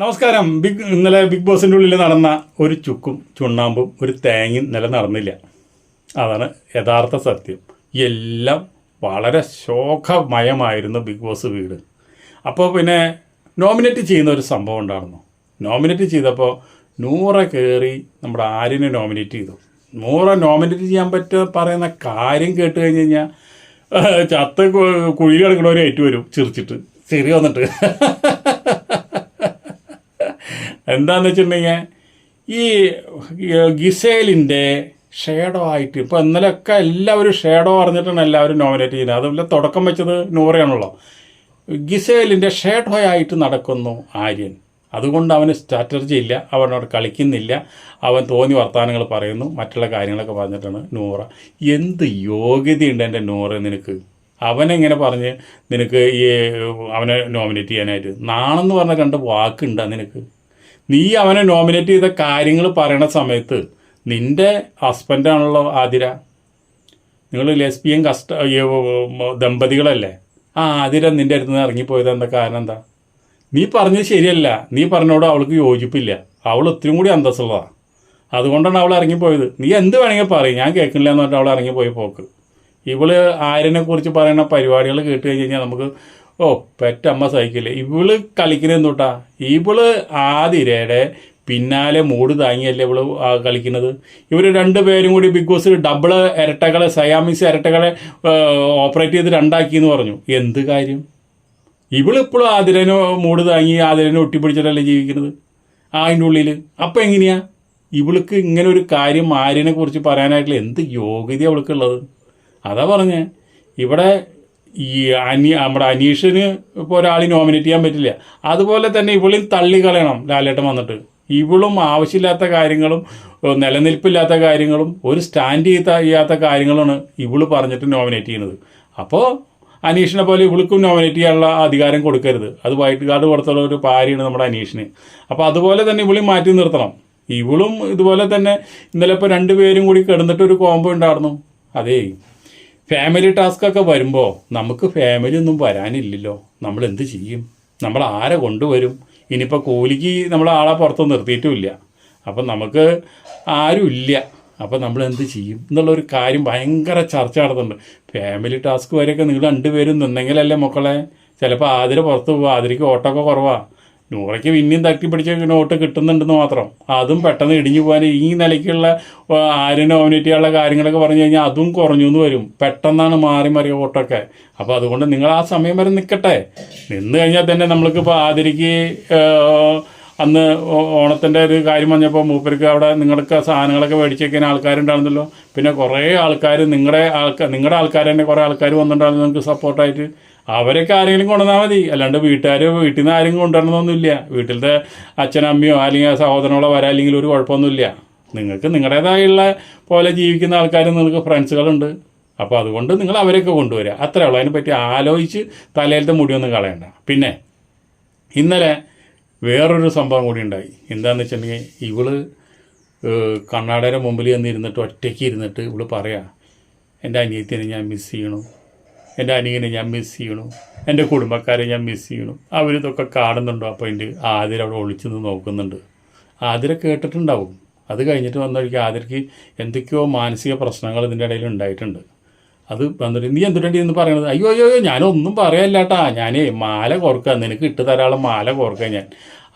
നമസ്കാരം. ബിഗ് ഇന്നലെ ബിഗ് ബോസിന്റെ ഉള്ളിൽ നടന്ന ഒരു ചുക്കും ചുണ്ണാമ്പും ഒരു തേങ്ങയും നില നടന്നില്ല അതാണ് യഥാർത്ഥ സത്യം. എല്ലാം വളരെ ശോകമയമായിരുന്നു ബിഗ് ബോസ് വീട്. അപ്പോൾ പിന്നെ നോമിനേറ്റ് ചെയ്യുന്ന ഒരു സംഭവം ഉണ്ടായിരുന്നു. നോമിനേറ്റ് ചെയ്തപ്പോൾ നൂറ കയറി നമ്മുടെ ആര്യനെ നോമിനേറ്റ് ചെയ്തു. നൂറ നോമിനേറ്റ് ചെയ്യാൻ പറ്റുക പറയുന്ന കാര്യം കേട്ട് കഴിഞ്ഞ് കഴിഞ്ഞാൽ ചത്ത കുഴി കിടക്കുന്നവരെ ഏറ്റു വരും ചിരിച്ചിട്ട്. ശരി വന്നിട്ട്. എന്താന്ന് വെച്ചിട്ടുണ്ടെങ്കിൽ ഈ ഗിസേലിന്റെ ഷേഡോ ആയിട്ട് ഇപ്പോൾ ഇന്നലെയൊക്കെ എല്ലാവരും ഷേഡോ അറിഞ്ഞിട്ടാണ് എല്ലാവരും നോമിനേറ്റ് ചെയ്യുന്നത്. അതുപോലെ തുടക്കം വെച്ചത് നൂറയാണല്ലോ. ഗിസേലിന്റെ ഷേഡോ ആയിട്ട് നടക്കുന്നു ആര്യൻ. അതുകൊണ്ട് അവന് സ്ട്രാറ്റജി ഇല്ല. അവനോട് കളിക്കുന്നില്ല. അവൻ തോന്നി വർത്തമാനങ്ങൾ പറയുന്നു. മറ്റുള്ള കാര്യങ്ങളൊക്കെ പറഞ്ഞിട്ടാണ് നൂറ. എന്ത് യോഗ്യതയുണ്ട് എന്റെ നൂറ നിനക്ക്? അവനെങ്ങനെ പറഞ്ഞ് നിനക്ക് ഈ അവനെ നോമിനേറ്റ് ചെയ്യാനായിട്ട്? നാണെന്ന് പറഞ്ഞ കണ്ട് വാക്കുണ്ടാ നിനക്ക്? നീ അവനെ നോമിനേറ്റ് ചെയ്ത കാര്യങ്ങൾ പറയണ സമയത്ത് നിന്റെ ഹസ്ബൻഡാണല്ലോ ആതിര. നിങ്ങൾ ലെസ്ബിയൻ കസ്റ്റ ദമ്പതികളല്ലേ? ആ ആതിര നിന്റെ അടുത്ത് നിന്ന് ഇറങ്ങിപ്പോയത് എന്താ കാരണം എന്താ? നീ പറഞ്ഞത് ശരിയല്ല. നീ പറഞ്ഞോട് അവൾക്ക് യോജിപ്പില്ല. അവൾ ഒത്തിരി കൂടി അന്തസ്സുള്ളതാണ് അതുകൊണ്ടാണ് അവൾ ഇറങ്ങിപ്പോയത്. നീ എന്ത് വേണമെങ്കിൽ പറയും. ഞാൻ കേൾക്കില്ല എന്ന് പറഞ്ഞിട്ട് അവൾ ഇറങ്ങിപ്പോയി പോക്ക്. ഇവൾ ആര്യനെ കുറിച്ച് പറയുന്ന പരിപാടികൾ കേട്ട് കഴിഞ്ഞ് കഴിഞ്ഞാൽ നമുക്ക് ഓ പെറ്റമ്മ സഹിക്കില്ല? ഇവൾ കളിക്കുന്നത് തൊട്ടാ ഇവൾ ആതിരയുടെ പിന്നാലെ മൂട് താങ്ങിയല്ലേ ഇവൾ കളിക്കുന്നത് ഇവർ രണ്ടുപേരും കൂടി ബിഗ് ബോസ് ഡബിൾ ഇരട്ടകളെ സയാമിസ് ഇരട്ടകളെ ഓപ്പറേറ്റ് ചെയ്ത് രണ്ടാക്കി എന്ന് പറഞ്ഞു. എന്ത് കാര്യം? ഇവളിപ്പോഴും ആതിരനെ മൂട് താങ്ങി ആതിരനെ ഒട്ടിപ്പിടിച്ചിട്ടല്ലേ ജീവിക്കുന്നത്? അതിന്റെ ഉള്ളിൽ അപ്പം എങ്ങനെയാ? ഇവൾക്ക് ഇങ്ങനെ ഒരു കാര്യം ആര്യനെ കുറിച്ച് പറയാനായിട്ടുള്ള എന്ത് യോഗ്യത അവൾക്കുള്ളത്? അതാ പറഞ്ഞേ. ഇവിടെ ഈ അനി നമ്മുടെ അനീഷിന് ഇപ്പോൾ ഒരാളെ നോമിനേറ്റ് ചെയ്യാൻ പറ്റില്ല. അതുപോലെ തന്നെ ഇവളും തള്ളിക്കളയണം ലാലേട്ടൻ വന്നിട്ട്. ഇവളും ആവശ്യമില്ലാത്ത കാര്യങ്ങളും നിലനിൽപ്പില്ലാത്ത കാര്യങ്ങളും ഒരു സ്റ്റാൻഡ് ചെയ്യാത്ത കാര്യങ്ങളാണ് ഇവൾ പറഞ്ഞിട്ട് നോമിനേറ്റ് ചെയ്യുന്നത്. അപ്പോൾ അനീഷിനെ പോലെ ഇവൾക്കും നോമിനേറ്റ് ചെയ്യാനുള്ള അധികാരം കൊടുക്കരുത്. അത് വൈറ്റ് കാർഡ് കൊടുത്തുള്ള ഒരു ഭാര്യയാണ് നമ്മുടെ അനീഷിന്. അപ്പോൾ അതുപോലെ തന്നെ ഇവളി മാറ്റി നിർത്തണം. ഇവളും ഇതുപോലെ തന്നെ ഇന്നലെ ഇപ്പോൾ രണ്ടുപേരും കൂടി കിടന്നിട്ട് ഒരു കോംബോ ഉണ്ടായിരുന്നു. അതേ ഫാമിലി ടാസ്ക് ഒക്കെ വരുമ്പോൾ നമുക്ക് ഫാമിലി ഒന്നും വരാനില്ലല്ലോ. നമ്മൾ എന്ത് ചെയ്യും? നമ്മൾ ആരെ കൊണ്ടുവരും? ഇനിയിപ്പോൾ കൂലിക്ക് നമ്മൾ ആളെ പുറത്ത് നിർത്തിയിട്ടുമില്ല. അപ്പം നമുക്ക് ആരുമില്ല. അപ്പോൾ അപ്പം നമ്മൾ എന്ത് ചെയ്യും? എന്നുള്ളൊരു കാര്യം ഭയങ്കര ചർച്ച നടത്തുന്നുണ്ട് ഫാമിലി ടാസ്ക് വരെയൊക്കെ നിങ്ങൾ രണ്ടുപേരും നിന്നെങ്കിലല്ലേ മക്കളെ? ചിലപ്പോൾ ആതിര പുറത്ത് പോവുക ആതിരയ്ക്ക് ഓട്ടമൊക്കെ കുറവാണ് നൂറയ്ക്ക് പിന്നെയും തട്ടി പിടിച്ച നോട്ട് കിട്ടുന്നുണ്ടെന്ന് മാത്രം. അതും പെട്ടെന്ന് ഇടിഞ്ഞു പോകാൻ ഈ നിലയ്ക്കുള്ള ആര് ആരും നോമിനേറ്റ് ചെയ്യാനുള്ള കാര്യങ്ങളൊക്കെ പറഞ്ഞു കഴിഞ്ഞാൽ അതും കുറഞ്ഞു എന്ന് വരും. പെട്ടെന്നാണ് മാറി മറിയ വോട്ടൊക്കെ. അപ്പോൾ അതുകൊണ്ട് നിങ്ങൾ ആ സമയം വരെ നിൽക്കട്ടെ. നിന്ന് കഴിഞ്ഞാൽ തന്നെ നമ്മൾക്കിപ്പോൾ ആതിരയ്ക്ക് ആ, അന്ന് ഓണത്തിന്റെ ഒരു കാര്യം പറഞ്ഞപ്പോൾ മൂപ്പർക്ക് അവിടെ നിങ്ങൾക്ക് സാധനങ്ങളൊക്കെ മേടിച്ച് വെക്കാൻ ആൾക്കാരുണ്ടായിരുന്നല്ലോ. പിന്നെ കുറേ ആൾക്കാർ നിങ്ങളുടെ ആൾക്കാർ നിങ്ങളുടെ ആൾക്കാർ തന്നെ കുറേ ആൾക്കാർ വന്നിട്ടുണ്ടായിരുന്നു. നിങ്ങൾക്ക് സപ്പോർട്ടായിട്ട് അവരൊക്കെ ആരെങ്കിലും കൊണ്ടുവന്നാൽ മതി. അല്ലാണ്ട് വീട്ടുകാർ വീട്ടിൽ നിന്ന് ആരെങ്കിലും കൊണ്ടുവരണമെന്നൊന്നുമില്ല. വീട്ടിലത്തെ അച്ഛനമ്മയോ അല്ലെങ്കിൽ സഹോദരങ്ങളോ വരാൻ അല്ലെങ്കിൽ ഒരു കുഴപ്പമൊന്നുമില്ല. നിങ്ങൾക്ക് നിങ്ങളുടേതായുള്ള പോലെ ജീവിക്കുന്ന ആൾക്കാർ നിങ്ങൾക്ക് ഫ്രണ്ട്സുകളുണ്ട്. അപ്പോൾ അതുകൊണ്ട് നിങ്ങൾ അവരെയൊക്കെ കൊണ്ടുവരിക അത്രേ ഉള്ളൂ. അതിനെപ്പറ്റി ആലോചിച്ച് തലയിലത്തെ മുടിയൊന്നും കളയണ്ട. പിന്നെ ഇന്നലെ വേറൊരു സംഭവം കൂടി ഉണ്ടായി. എന്താണെന്ന് വെച്ചിട്ടുണ്ടെങ്കിൽ ഇവൾ കണ്ണാടയുടെ മുമ്പിൽ ചെന്നിരുന്നിട്ട് ഒറ്റയ്ക്ക് ഇരുന്നിട്ട് ഇവൾ പറയാ എന്റെ അനിയത്തിനെ ഞാൻ മിസ് ചെയ്യണു. എന്റെ അനിയനെ ഞാൻ മിസ് ചെയ്യണു. എന്റെ കുടുംബക്കാരെ ഞാൻ മിസ് ചെയ്യണു. അവരിതൊക്കെ കാണുന്നുണ്ടോ? അപ്പോൾ എന്റെ ആതിര അവിടെ ഒളിച്ചു നിന്ന് നോക്കുന്നുണ്ട്. ആതിര കേട്ടിട്ടുണ്ടാവും. അത് കഴിഞ്ഞിട്ട് വന്ന വഴിക്ക് എന്തൊക്കെയോ മാനസിക പ്രശ്നങ്ങൾ ഇതിന്റെ ഇടയിൽ ഉണ്ടായിട്ടുണ്ട്. അത് വന്നിട്ട് നീ എന്തുണ്ടി എന്ന് പറയണത്? അയ്യോ അയ്യോ അയ്യോ ഞാനൊന്നും പറയല്ലാട്ടാ. ഞാനേ മാല കോർക്കുക നിനക്ക് ഇട്ട് തരാനുള്ള മാല കോർക്കുക ഞാൻ.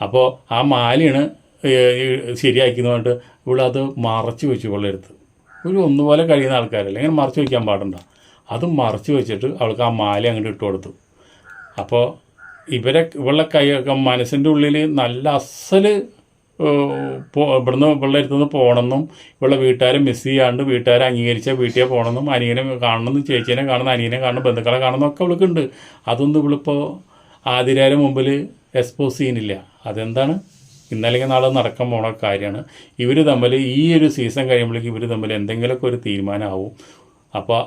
അപ്പോൾ ആ മാലയാണ് ശരിയാക്കിയെന്ന് പറഞ്ഞിട്ട് ഇവിടെ അത് മറച്ചു വെച്ചു കൊള്ളരുത് ഒരു ഒന്നുപോലെ കഴിയുന്ന ആൾക്കാരല്ലേ? ഇങ്ങനെ മറച്ചു വയ്ക്കാൻ പാടണ്ട? അത് മറച്ച് വെച്ചിട്ട് അവൾക്ക് ആ മാല അങ്ങോട്ട് ഇട്ട് കൊടുത്തു. അപ്പോൾ ഇവരെ ഇവളുടെ കൈയൊക്കെ മനസ്സിന്റെ ഉള്ളിൽ നല്ല അസൽ ഇവിടുന്ന് ഇവളുടെ അടുത്തുനിന്ന് പോകണമെന്നും ഇവളുടെ വീട്ടുകാരെ മിസ് ചെയ്യാണ്ട് വീട്ടുകാരെ അംഗീകരിച്ച വീട്ടിൽ പോകണമെന്നും അനിയനെ കാണണമെന്നും ചേച്ചീനെ കാണണം അനിയനെ കാണണം ബന്ധുക്കളെ കാണണം ഒക്കെ ഇവൾക്കുണ്ട് അതൊന്നും ഇവളിപ്പോൾ ആതിരാരെ മുമ്പിൽ എക്സ്പോസ് ചെയ്യുന്നില്ല. അതെന്താണ്? ഇന്നല്ലെങ്കിൽ നാളെ നടക്കാൻ പോണ കാര്യമാണ്. ഇവർ തമ്മിൽ ഈ ഒരു സീസൺ കഴിയുമ്പോഴേക്കും ഇവർ തമ്മിൽ എന്തെങ്കിലുമൊക്കെ ഒരു തീരുമാനമാവും. അപ്പോൾ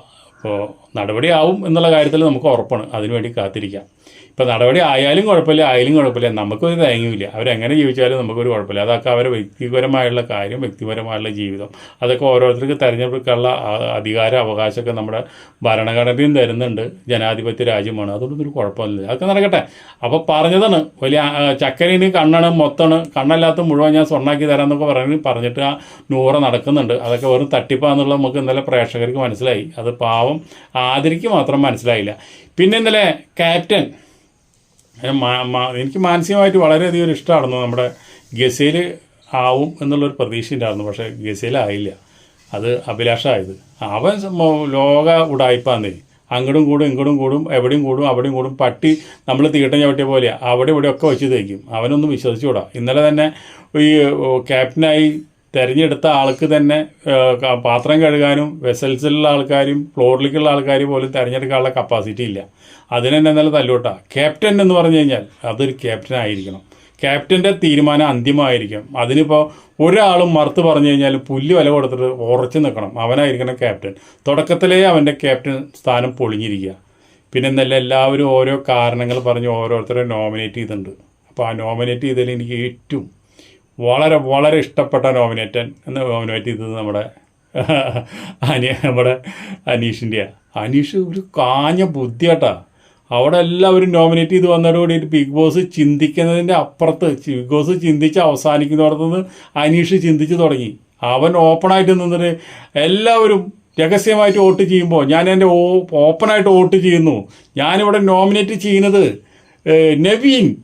ഇപ്പോൾ നടപടിയാവും എന്നുള്ള കാര്യത്തിൽ നമുക്ക് ഉറപ്പാണ്. അതിനുവേണ്ടി കാത്തിരിക്കാം. ഇപ്പം നടപടി ആയാലും കുഴപ്പമില്ല ആയാലും കുഴപ്പമില്ല. നമുക്കൊരു തേങ്ങയുമില്ല അവരെങ്ങനെ ജീവിച്ചാലും നമുക്കൊരു കുഴപ്പമില്ല. അതൊക്കെ അവരെ വ്യക്തിപരമായുള്ള കാര്യം വ്യക്തിപരമായുള്ള ജീവിതം. അതൊക്കെ ഓരോരുത്തർക്ക് തിരഞ്ഞെടുക്കാനുള്ള അധികാര അവകാശമൊക്കെ നമ്മുടെ ഭരണഘടനയും തരുന്നുണ്ട്. ജനാധിപത്യ രാജ്യമാണ്. അതുകൊണ്ടൊന്നും കുഴപ്പമില്ല. അതൊക്കെ നടക്കട്ടെ. അപ്പോൾ പറഞ്ഞതാണ്. വലിയ ചക്കരീന് കണ്ണാണ് മൊത്തമാണ് കണ്ണല്ലാത്ത മുഴുവൻ ഞാൻ സ്വർണാക്കി തരാമെന്നൊക്കെ പറഞ്ഞു പറഞ്ഞിട്ട് ആ നൂറ നടക്കുന്നുണ്ട്. അതൊക്കെ വെറും തട്ടിപ്പാന്നുള്ളത് നമുക്ക് ഇന്നലെ പ്രേക്ഷകർക്ക് മനസ്സിലായി. അത് പാവം ആദരിക്ക് മാത്രം മനസ്സിലായില്ല. പിന്നെ ഇന്നലെ ക്യാപ്റ്റൻ എനിക്ക് മാനസികമായിട്ട് വളരെയധികം ഒരു ഇഷ്ടമായിരുന്നു നമ്മുടെ ഗസയിൽ ആവും എന്നുള്ളൊരു പ്രതീക്ഷ ഉണ്ടായിരുന്നു പക്ഷേ ഗസയിലായില്ല. അത് അഭിലാഷമായത് അവൻ ലോക ഉടായ്പാന്നേ അങ്ങോട്ടും കൂടും ഇങ്ങോട്ടും കൂടും എവിടെയും കൂടും അവിടെയും കൂടും പട്ടി നമ്മൾ തീട്ടം ചവിട്ടിയ പോലെയാണ് അവിടെ ഇവിടെ ഒക്കെ വെച്ച് തേക്കും. അവനൊന്നും വിശ്വസിച്ചുകൂടാ. ഇന്നലെ തന്നെ ഈ ക്യാപ്റ്റനായി തിരഞ്ഞെടുത്ത ആൾക്ക് തന്നെ പാത്രം കഴുകാനും വെസൽസിലുള്ള ആൾക്കാരും ഫ്ലോറിലേക്കുള്ള ആൾക്കാർ പോലും തിരഞ്ഞെടുക്കാനുള്ള കപ്പാസിറ്റി ഇല്ല. അതിന് തന്നെ ഇന്നലെ തല്ലോട്ടാ ക്യാപ്റ്റൻ എന്ന് പറഞ്ഞു കഴിഞ്ഞാൽ അതൊരു ക്യാപ്റ്റൻ ആയിരിക്കണം. ക്യാപ്റ്റന്റെ തീരുമാനം അന്തിമമായിരിക്കും. അതിനിപ്പോൾ ഒരാളും മറുത്ത് പറഞ്ഞു കഴിഞ്ഞാൽ പുല്ല് വില കൊടുത്തിട്ട് ഉറച്ചു നിൽക്കണം. അവനായിരിക്കണം ക്യാപ്റ്റൻ തുടക്കത്തിലേ അവന്റെ ക്യാപ്റ്റൻ സ്ഥാനം പൊളിഞ്ഞിരിക്കുക. പിന്നെ നല്ല എല്ലാവരും ഓരോ കാരണങ്ങൾ പറഞ്ഞ് ഓരോരുത്തരെ നോമിനേറ്റ് ചെയ്തിട്ടുണ്ട്. അപ്പോൾ ആ നോമിനേറ്റ് ചെയ്തതിൽ എനിക്ക് ഏറ്റവും വളരെ വളരെ ഇഷ്ടപ്പെട്ട നോമിനേറ്റൻ എന്ന് നോമിനേറ്റ് ചെയ്തത് നമ്മുടെ അനി നമ്മുടെ അനീഷിന്റെയാണ് അനീഷ് ഒരു കാഞ്ഞ ബുദ്ധിയാട്ടാ. അവിടെ എല്ലാവരും നോമിനേറ്റ് ചെയ്ത് വന്നതോടുകൂടി ബിഗ് ബോസ് ചിന്തിക്കുന്നതിന്റെ അപ്പുറത്ത് ബിഗ് ബോസ് ചിന്തിച്ച് അവസാനിക്കുന്നിടത്തുനിന്ന് അനീഷ് ചിന്തിച്ച് തുടങ്ങി. അവൻ ഓപ്പണായിട്ട് നിന്നിട്ട് എല്ലാവരും രഹസ്യമായിട്ട് വോട്ട് ചെയ്യുമ്പോൾ ഞാൻ എന്റെ ഓ ഓപ്പണായിട്ട് വോട്ട് ചെയ്യുന്നു. ഞാനിവിടെ നോമിനേറ്റ് ചെയ്യുന്നത് നവീൻ.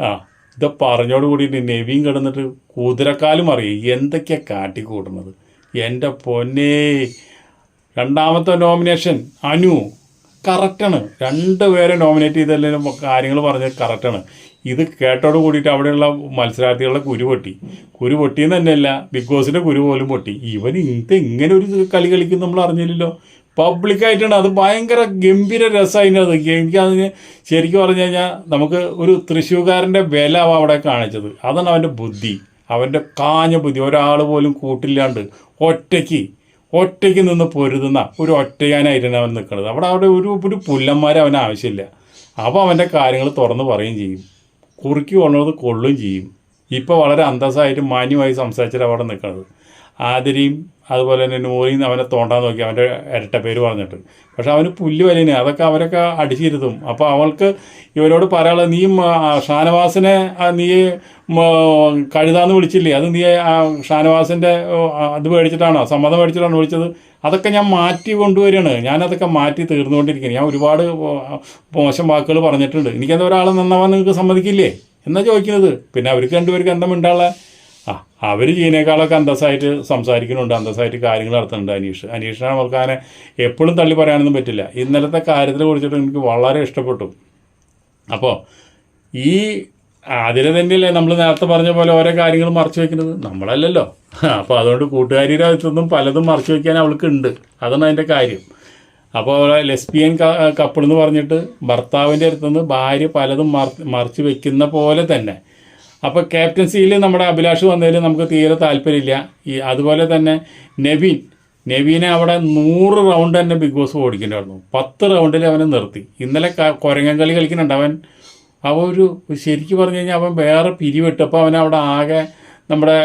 ആ. ഇത് കൂടി നെവിയും കിടന്നിട്ട് കുതിരക്കാലും അറിയും എന്തൊക്കെയാ കാട്ടിക്കൂട്ടുന്നത് എന്റെ പൊന്നേ രണ്ടാമത്തെ നോമിനേഷൻ അനു. കറക്റ്റാണ് രണ്ട് പേരെ നോമിനേറ്റ് ചെയ്തല്ലേ കാര്യങ്ങൾ പറഞ്ഞത് കറക്റ്റാണ് ഇത് കേട്ടോട് കൂടിയിട്ട് അവിടെയുള്ള മത്സരാർത്ഥികളുടെ കുരു പൊട്ടി. കുരു പൊട്ടിയെന്ന് തന്നെയല്ല ബിഗ് ബോസിന്റെ കുരു പോലും പൊട്ടി. ഇവൻ ഇത് ഇങ്ങനെ ഒരു കളി കളിക്കും നമ്മൾ അറിഞ്ഞില്ലല്ലോ. പബ്ലിക്കായിട്ടാണ് അത് ഭയങ്കര ഗംഭീര രസമായിരുന്നു അത് എനിക്കതിന് ശരിക്കും പറഞ്ഞു കഴിഞ്ഞാൽ നമുക്ക് ഒരു തൃശ്ശൂർക്കാരന്റെ വില അവിടെ കാണിച്ചത്. അതാണ് അവന്റെ ബുദ്ധി. അവന്റെ കാഞ്ഞ ബുദ്ധി. ഒരാൾ പോലും കൂട്ടില്ലാണ്ട് ഒറ്റയ്ക്ക് ഒറ്റയ്ക്ക് നിന്ന് പൊരുതുന്ന ഒരു ഒറ്റയാനായിട്ടാണ് അവൻ നിൽക്കുന്നത്. അവിടെ അവിടെ ഒരു ഒരു പുല്ലന്മാരെ അവന് ആവശ്യമില്ല. അപ്പോൾ അവന്റെ കാര്യങ്ങൾ തുറന്ന് പറയുകയും ചെയ്യും. കുറുക്കി കൊള്ളുന്നത് കൊള്ളുകയും ചെയ്യും. ഇപ്പോൾ വളരെ അന്തസ്സായിട്ട് മാന്യമായി സംസാരിച്ചിട്ട് അവിടെ നിൽക്കുന്നത്. ആതിരയും അതുപോലെ തന്നെ നൂറിയും അവനെ തോണ്ടാൻ നോക്കി അവന്റെ ഇരട്ട പേര് പറഞ്ഞിട്ട്. പക്ഷെ അവന് പുല്ല് വലിയ അതൊക്കെ അവരൊക്കെ അടിച്ചിരുത്തും അപ്പോൾ അവൾക്ക് ഇവരോട് പറയാനുള്ളത് നീ ഷാനവാസിനെ നീ കഴുതാന്ന് വിളിച്ചില്ലേ? അത് നീ ആ ഷാനവാസിന്റെ അത് മേടിച്ചിട്ടാണോ? സമ്മതം മേടിച്ചിട്ടാണോ വിളിച്ചത്? അതൊക്കെ ഞാൻ മാറ്റി കൊണ്ടുവരികയാണ്. ഞാനതൊക്കെ മാറ്റി തീർന്നുകൊണ്ടിരിക്കുകയാണ്. ഞാൻ ഒരുപാട് മോശം വാക്കുകൾ പറഞ്ഞിട്ടുണ്ട്. എനിക്കെന്താ ഒരാളെ നന്നാവാൻ നിങ്ങൾക്ക് സമ്മതിക്കില്ലേ? എന്നാ ചോദിക്കുന്നത്? പിന്നെ അവർക്ക് രണ്ടുപേർക്ക് എന്താ മിണ്ടാളെ ആ അവർ ചെയ്യുന്നേക്കാളൊക്കെ അന്തസ്സായിട്ട് സംസാരിക്കുന്നുണ്ട് അന്തസ്സായിട്ട് കാര്യങ്ങൾ നടത്തുന്നുണ്ട് അനീഷ്. അനീഷിനെ നമുക്ക് അങ്ങനെ എപ്പോഴും തള്ളി പറയാനൊന്നും പറ്റില്ല. ഇന്നലത്തെ കാര്യത്തിനെ കുറിച്ചിട്ട് എനിക്ക് വളരെ ഇഷ്ടപ്പെട്ടു. അപ്പോൾ ഈ അതിന് തന്നെയല്ലേ നമ്മൾ നേരത്തെ പറഞ്ഞ പോലെ ഓരോ കാര്യങ്ങൾ മറച്ചു വെക്കുന്നത്? നമ്മളല്ലല്ലോ. അപ്പോൾ അതുകൊണ്ട് കൂട്ടുകാരിയുടെ അടുത്തൊന്നും പലതും മറച്ചു വെക്കാൻ അവൾക്ക് ഉണ്ട് അതാണ് അതിന്റെ കാര്യം. അപ്പോൾ ലെസ്ബിയൻ കപ്പിൾ എന്ന് പറഞ്ഞിട്ട് ഭർത്താവിന്റെ അടുത്തുനിന്ന് ഭാര്യ പലതും മറ- മറച്ചു വെക്കുന്ന പോലെ തന്നെ അപ്പോൾ ക്യാപ്റ്റൻസിയിൽ നമ്മുടെ അഭിലാഷ് വന്നതിൽ നമുക്ക് തീരെ താല്പര്യമില്ല. ഈ അതുപോലെ തന്നെ നെവിൻ. നെവീനെ അവിടെ നൂറ് റൗണ്ട് തന്നെ ബിഗ് ബോസ് ഓടിക്കേണ്ടായിരുന്നു പത്ത് റൗണ്ടിൽ അവനെ നിർത്തി. ഇന്നലെ കൊരങ്ങൻ കളി കളിക്കുന്നുണ്ട് അവൻ. അവ ഒരു ശരിക്കും പറഞ്ഞു കഴിഞ്ഞാൽ അവൻ വേറെ പിരിവിട്ടപ്പോൾ അവൻ അവിടെ ആകെ നമ്മുടെ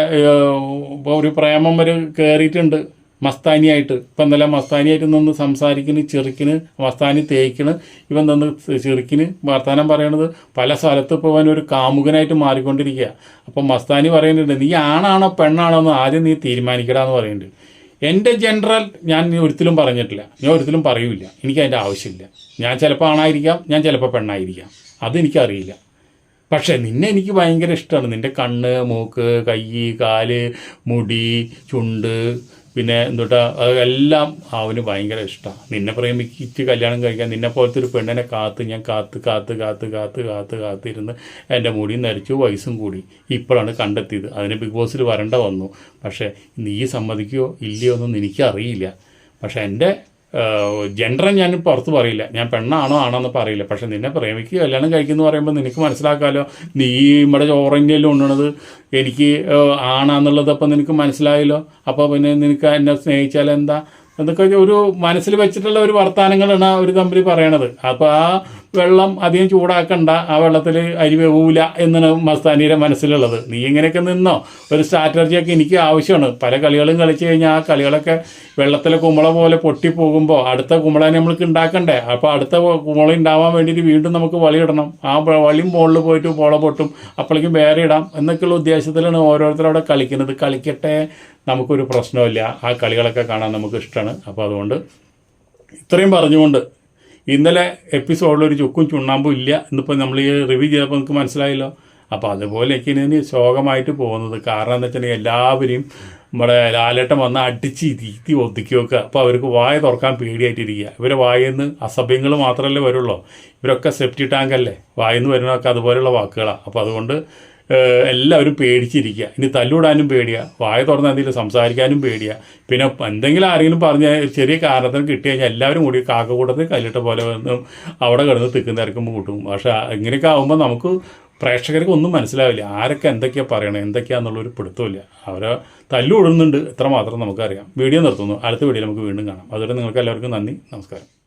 ഇപ്പോൾ ഒരു പ്രേമം വരെ കയറിയിട്ടുണ്ട് മസ്താനിയായിട്ട്. ഇപ്പം നല്ല മസ്താനിയായിട്ട് നിന്ന് സംസാരിക്കുന്നു ചെറുക്കിന് മസ്താനി തേക്കിന് ഇവൻ നിന്ന് ചെറുക്കിന് വർത്തമാനം പറയണത് പല സ്ഥലത്ത് അവൻ ഒരു കാമുകനായിട്ട് മാറിക്കൊണ്ടിരിക്കുക. അപ്പം മസ്താനി പറയുന്നുണ്ട് നീ ആണാണോ പെണ്ണാണോ എന്ന് ആദ്യം നീ തീരുമാനിക്കടാന്ന് പറയുന്നുണ്ട്. എന്റെ ജനറൽ ഞാൻ ഒരിക്കലും പറഞ്ഞിട്ടില്ല. ഞാൻ ഒരിക്കലും പറയൂല എനിക്ക് അതിന്റെ ആവശ്യമില്ല. ഞാൻ ചിലപ്പോൾ ആണായിരിക്കാം ഞാൻ ചിലപ്പോൾ പെണ്ണായിരിക്കാം. അതെനിക്കറിയില്ല പക്ഷേ നിന്നെ എനിക്ക് ഭയങ്കര ഇഷ്ടമാണ്. നിന്റെ കണ്ണ് മൂക്ക് കൈ കാൽ മുടി ചുണ്ട് പിന്നെ എന്തുട്ടാ അതെല്ലാം അവന് ഭയങ്കര ഇഷ്ടമാണ് നിന്നെ പ്രേമിച്ച് കല്യാണം കഴിക്കാൻ നിന്നെ പോലത്തെ ഒരു പെണ്ണിനെ കാത്ത് ഞാൻ കാത്ത് കാത്ത് കാത്ത് കാത്ത് കാത്ത് കാത്തിരുന്ന് എന്റെ മുടി നരച്ചു വയസ്സും കൂടി. ഇപ്പോഴാണ് കണ്ടെത്തിയത്. അതിന് ബിഗ് ബോസിൽ വരണ്ട വന്നു. പക്ഷേ നീ സമ്മതിക്കുകയോ ഇല്ലയോ എന്നൊന്നും എനിക്കറിയില്ല. പക്ഷേ എന്റെ ജെൻഡറെ ഞാൻ പുറത്ത് പറയില്ല. ഞാൻ പെണ്ണാണോ ആണോ എന്ന് പറയില്ല. പക്ഷെ നിന്നെ പ്രേമിക്കുക കല്യാണം കഴിക്കുന്നു പറയുമ്പോൾ നിനക്ക് മനസ്സിലാക്കാമല്ലോ നീ ഇവിടെ ഓറഞ്ചിലും ഉണ്ണണത്? എനിക്ക് ആണാന്നുള്ളത് അപ്പം നിനക്ക് മനസ്സിലായല്ലോ? അപ്പോൾ പിന്നെ നിനക്ക് എന്നെ സ്നേഹിച്ചാൽ എന്താ? എന്നൊക്കെ ഒരു മനസ്സിൽ വെച്ചിട്ടുള്ള ഒരു വർത്തമാനങ്ങളാണ് ഒരു തമ്മിൽ പറയണത്. അപ്പോൾ ആ വെള്ളം അധികം ചൂടാക്കണ്ട ആ വെള്ളത്തിൽ അരി വേവൂല എന്നാണ് മസ്താനിയുടെ മനസ്സിലുള്ളത്. നീ ഇങ്ങനെയൊക്കെ നിന്നോ? ഒരു സ്ട്രാറ്റജിയൊക്കെ എനിക്ക് ആവശ്യമാണ്. പല കളികളും കളിച്ച് കഴിഞ്ഞാൽ ആ കളികളൊക്കെ വെള്ളത്തിലെ കുമ്പള പോലെ പൊട്ടിപ്പോകുമ്പോൾ അടുത്ത കുമ്പളനെ നമ്മൾക്ക് ഉണ്ടാക്കണ്ടേ? അപ്പോൾ അടുത്ത കുമ്പള ഉണ്ടാവാൻ വേണ്ടിയിട്ട് വീണ്ടും നമുക്ക് വളിയിടണം ആ വളിയും മുകളിൽ പോയിട്ട് പോള പൊട്ടും അപ്പോഴേക്കും വേറെ ഇടാം എന്നൊക്കെയുള്ള ഉദ്ദേശത്തിലാണ് ഓരോരുത്തരും അവിടെ കളിക്കുന്നത്. കളിക്കട്ടെ നമുക്കൊരു പ്രശ്നമില്ല ആ കളികളൊക്കെ കാണാൻ നമുക്ക് ഇഷ്ടമാണ്. അപ്പോൾ അതുകൊണ്ട് ഇത്രയും പറഞ്ഞുകൊണ്ട് ഇന്നലെ എപ്പിസോഡിൽ ഒരു ചുക്കും ചുണ്ണാമ്പും ഇല്ല എന്നിപ്പോൾ നമ്മൾ ഈ റിവ്യൂ ചെയ്തപ്പോൾ നമുക്ക് മനസ്സിലായല്ലോ. അപ്പോൾ അതുപോലെയൊക്കെ ഇനി ശോകമായിട്ട് പോകുന്നത്. കാരണം എന്താ വെച്ചിട്ടുണ്ടെങ്കിൽ എല്ലാവരെയും നമ്മുടെ ലാലേട്ടൻ വന്ന് അടിച്ച് തീറ്റി ഒതുക്കി വെക്കുക. അപ്പോൾ അവർക്ക് വായ തുറക്കാൻ പേടിയായിട്ടിരിക്കുക. ഇവരെ വായിൽ നിന്ന് അസഭ്യങ്ങൾ മാത്രമല്ലേ വരുള്ളൂ. ഇവരൊക്കെ സെപ്റ്റി ടാങ്കല്ലേ വായിൽ നിന്ന് വരുന്നതൊക്കെ അതുപോലെയുള്ള വാക്കുകളാണ് അപ്പോൾ അതുകൊണ്ട് എല്ലാവരും പേടിച്ചിരിക്കുക. ഇനി തല്ലുവിടാനും പേടിയ. വായ തുറന്ന് എന്തെങ്കിലും സംസാരിക്കാനും പേടിയ. പിന്നെ എന്തെങ്കിലും ആരെങ്കിലും പറഞ്ഞ ചെറിയ കാരണത്തിന് കിട്ടി കഴിഞ്ഞാൽ എല്ലാവരും കൂടി കാക്കക്കൂട്ടത്തിൽ കല്ലിട്ട പോലെ വന്നും അവിടെ കിടന്ന് തിക്കും തിരക്കുമ്പോൾ കൂട്ടും. പക്ഷെ ഇങ്ങനെയൊക്കെ ആകുമ്പോൾ നമുക്ക് പ്രേക്ഷകർക്ക് ഒന്നും മനസ്സിലാവില്ല. ആരൊക്കെ എന്തൊക്കെയാണ് പറയണത് എന്തൊക്കെയാണെന്നുള്ളൊരു പിടുത്തമില്ല അവരെ തല്ലുവിടുന്നുണ്ട് എത്രമാത്രം നമുക്കറിയാം. വീഡിയോ നിർത്തുന്നു. അടുത്ത വീഡിയോ നമുക്ക് വീണ്ടും കാണാം. അതുവരെ നിങ്ങൾക്ക് എല്ലാവർക്കും നന്ദി. നമസ്കാരം.